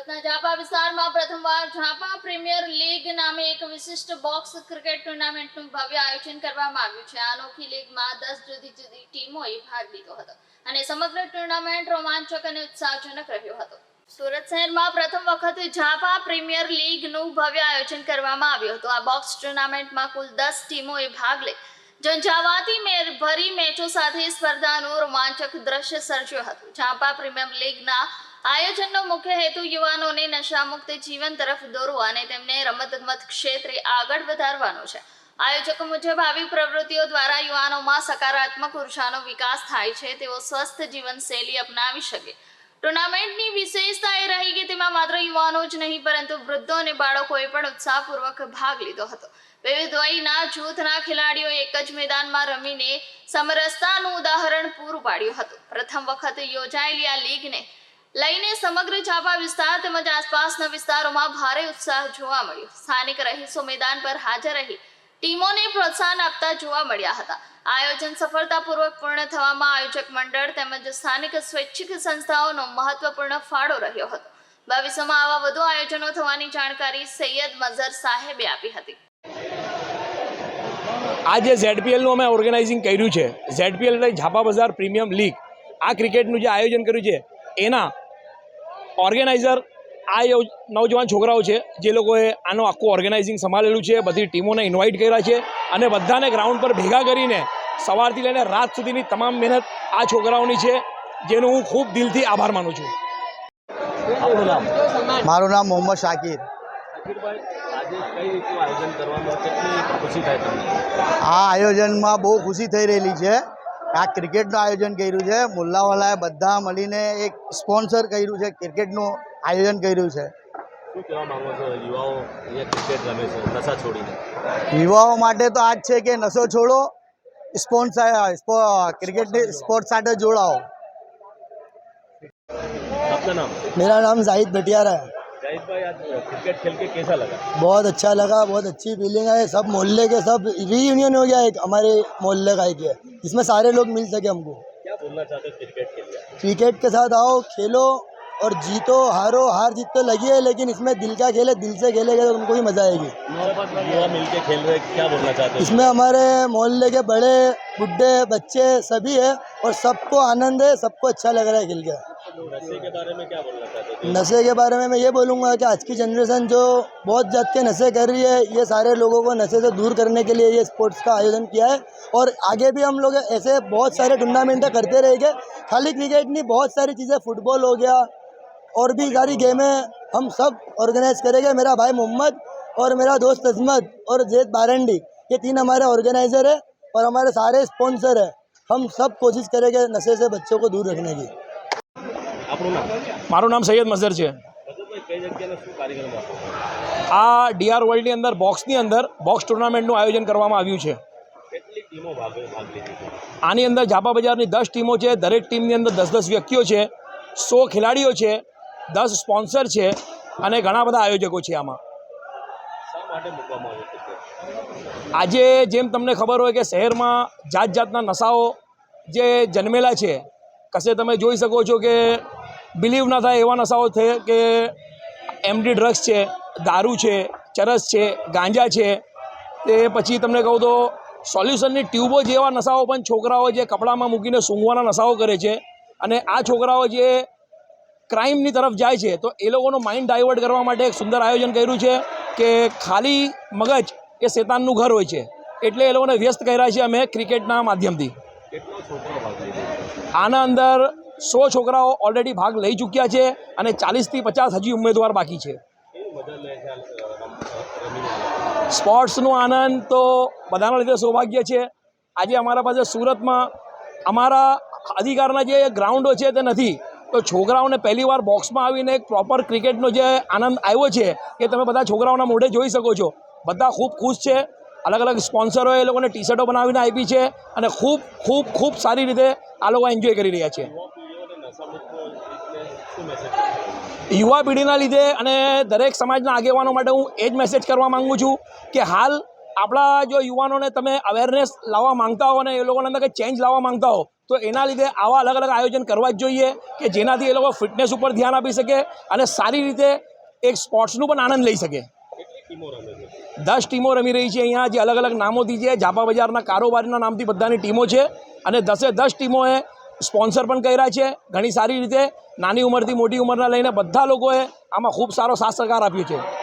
સુરતના જાપા વિસ્તારમાં પ્રથમવાર જાપા પ્રીમિયર લીગ નામે એક વિશિષ્ટ બોક્સ ક્રિકેટ ટુર્નામેન્ટનું ભવ્ય આયોજન કરવામાં આવ્યું છે. આ અનોખી લીગમાં દસ જુદી જુદી ટીમોએ ભાગ લીધો હતો અને સમગ્ર ટુર્નામેન્ટ રોમાંચક અને ઉત્સાહજનક રહ્યો હતો. સુરત શહેરમાં પ્રથમ વખત જાપા પ્રીમિયર લીગનું ભવ્ય આયોજન કરવામાં આવ્યું હતું. આ બોક્સ ટુર્નામેન્ટમાં કુલ દસ ટીમોએ ભાગ લઈ ઝંઝાવાતી મેર, ભરી મેચો સાથે સ્પર્ધાનું રોમાંચક દ્રશ્ય સર્જ્યું હતું. જાપા પ્રીમિયર લીગના આયોજનનો મુખ્ય હેતુ યુવાનોને નશામુક્ત જીવન તરફ દોરવા અને તેમને રમતગમત ક્ષેત્રે આગળ વધારવાનો છે. આયોજકો મુજબ આવી પ્રવૃત્તિઓ દ્વારા યુવાનોમાં સકારાત્મક ઉર્જાનો વિકાસ થાય છે, તેઓ સ્વસ્થ જીવનશૈલી અપનાવી શકે. ટુર્નામેન્ટની વિશેષતા એ રહી કે તેમાં માત્ર યુવાનો જ નહીં, પરંતુ વૃદ્ધો અને બાળકોએ પણ ઉત્સાહપૂર્વક ભાગ લીધો હતો. વિવિધ વયના જૂથના ખેલાડીઓએ એક જ મેદાનમાં રમીને સમરસતાનું ઉદાહરણ પૂરું પાડ્યું હતું. પ્રથમ વખત યોજાયેલી આ લીગને લઈને સમગ્ર ઝાપા વિસ્તાર તેમજ આસપાસના વિસ્તારોમાં ભારે ઉત્સાહ જોવા મળ્યો. સ્થાનિક રહીશો મેદાન પર હાજર રહી ટીમોને પ્રોત્સાહન આપતા જોવા મળ્યા હતા. આયોજન સફળતાપૂર્વક પૂર્ણ થવામાં આયોજક મંડળ તેમજ સ્થાનિક સ્વૈચ્છિક સંસ્થાઓનો મહત્વપૂર્ણ ફાળો રહ્યો હતો. ભવિષ્યમાં આવા વધુ આયોજનો થવાની જાણકારી સૈયદ મઝર સાહેબે આપી હતી. આ જે ઝેડપીએલનું અમે ઓર્ગેનાઇઝિંગ કર્યું છે, ઝેડપીએલ એટલે ઝાપા બજાર પ્રીમિયમ લીગ. આ ક્રિકેટનું જે આયોજન કર્યું છે, એના ઓર્ગેનાઇઝર આ નવજવાન છોકરાઓ છે જે લોકોએ આનું આખું ઓર્ગેનાઇઝિંગ સંભાળેલું છે બધી ટીમોને ઇન્વાઇટ કર્યા છે અને બધાને ગ્રાઉન્ડ પર ભેગા કરીને સવારથી લઈને રાત સુધીની તમામ મહેનત આ છોકરાઓની છે જેનો હું ખૂબ દિલથી આભાર માનું છું. મારું નામ મોહમ્મદ શાકિર. આ આયોજનમાં બહુ ખુશી થઈ રહેલી છે. આ ક્રિકેટનું આયોજન કર્યું છે. મુલ્લાવાલાએ બધા મળીને એક સ્પોન્સર કર્યું છે ક્રિકેટનું આયોજન કર્યું છે. યુવાઓ માટે તો આ જ છે કે નશો છોડો સ્પોર્ટ્સ ક્રિકેટની સ્પોર્ટ્સ સાથે જોડાઓ. મેરા નામ જાહિદ ભટિયારા जाहिद भाई आज क्रिकेट खेल के कैसा लगा? बहुत अच्छा लगा बहुत अच्छी फीलिंग है। सब मोहल्ले के सब रीयूनियन हो गया एक हमारे मोहल्ले का एक है जिसमें सारे लोग मिल सके हमको। क्या बोलना चाहते हो क्रिकेट के लिए? क्रिकेट के साथ आओ खेलो और जीतो हारो हार जीत तो लगी है लेकिन इसमें दिल का खेले दिल से खेलेगा तो उनको भी मज़ा आएगी। मिलके खेल रहे क्या बोलना चाहते हो? इसमें हमारे मोहल्ले के बड़े बुढ़े बच्चे सभी है और सबको आनंद है सबको अच्छा लग रहा है खेल के। नशे के बारे में क्या बोलना चाहते नशे के बारे में मैं ये बोलूँगा कि आज की जनरेशन जो बहुत जात के नशे कर रही है, ये सारे लोगों को नशे से दूर करने के लिए ये स्पोर्ट्स का आयोजन किया है। और आगे भी हम लोग ऐसे बहुत सारे टूर्नामेंट करते रहेंगे खाली क्रिकेट नहीं, बहुत सारी चीज़ें फुटबॉल हो गया और भी सारी गेमें हम सब ऑर्गेनाइज करेंगे। मेरा भाई मोहम्मद और मेरा दोस्त अजमत और जैद बारंडी, ये तीन हमारे ऑर्गेनाइजर है और हमारे सारे स्पॉन्सर है। हम सब कोशिश करेंगे नशे से बच्चों को दूर रखने की। આપણું નામ? મારું નામ સૈયદ મઝર છે. આ ડીઆર વર્લ્ડની અંદર બોક્સની અંદર બોક્સ ટુર્નામેન્ટનું આયોજન કરવામાં આવ્યું છે. આની અંદર ઝાપા બજારની દસ ટીમો છે દરેક ટીમની અંદર દસ દસ વ્યક્તિઓ છે સો ખેલાડીઓ છે દસ સ્પોન્સર છે અને ઘણા બધા આયોજકો છે આમાં. આજે જેમ તમને ખબર હોય કે શહેરમાં જાત જાતના નશાઓ જે જન્મેલા છે કશે તમે જોઈ શકો છો કે બિલીવ ના થાય એવા નશાઓ છે કે એમડી ડ્રગ્સ છે દારૂ છે ચરસ છે ગાંજા છે. તે પછી તમને કહું તો સોલ્યુશનની ટ્યુબો જેવા નશાઓ પણ છોકરાઓ જે કપડામાં મૂકીને સૂંઘવાના નશાઓ કરે છે અને આ છોકરાઓ જે ક્રાઇમની તરફ જાય છે તો એ લોકોનું માઇન્ડ ડાયવર્ટ કરવા માટે એક સુંદર આયોજન કર્યું છે કે ખાલી મગજ એ શેતાનનું ઘર હોય છે. એટલે એ લોકોને વ્યસ્ત કર્યા છે અમે ક્રિકેટના માધ્યમથી. આના અંદર સો છોકરાઓ ઓલરેડી ભાગ લઈ ચૂક્યા છે અને ચાલીસથી પચાસ હજી ઉમેદવાર બાકી છે. સ્પોર્ટ્સનો આનંદ તો બધાના લીધે સૌભાગ્ય છે. આજે અમારા પાસે સુરતમાં અમારા અધિકારના જે ગ્રાઉન્ડો છે તે નથી, તો છોકરાઓને પહેલીવાર બોક્સમાં આવીને એક પ્રોપર ક્રિકેટનો જે આનંદ આવ્યો છે એ તમે બધા છોકરાઓના મોઢે જોઈ શકો છો. બધા ખૂબ ખુશ છે. અલગ અલગ સ્પોન્સરોએ એ લોકોને ટી શર્ટો બનાવીને આપી છે અને ખૂબ ખૂબ ખૂબ સારી રીતે આ લોકો એન્જોય કરી રહ્યા છે. યુવા પેઢીના લીધે અને દરેક સમાજના આગેવાનો માટે હું એ જ મેસેજ કરવા માગું છું કે હાલ આપણા જો યુવાનોને તમે અવેરનેસ લાવવા માંગતા હો અને એ લોકોને અંદર કંઈ ચેન્જ લાવવા માંગતા હો, તો એના લીધે આવા અલગ અલગ આયોજન કરવા જ જોઈએ કે જેનાથી એ લોકો ફિટનેસ ઉપર ધ્યાન આપી શકે અને સારી રીતે એક સ્પોર્ટ્સનું પણ આનંદ લઈ શકે. દસ ટીમો રમી રહી છે અહીંયા, જે અલગ અલગ નામોથી છે. ઝાપા બજારના કારોબારીના નામથી બધાની ટીમો છે અને દસે દસ ટીમોએ સ્પોન્સર પણ કર્યા છે. ઘણી સારી રીતે નાની ઉંમરથી મોટી ઉંમરના લઈને બધા લોકોએ આમાં ખૂબ સારો સાથ સહકાર આપ્યો છે.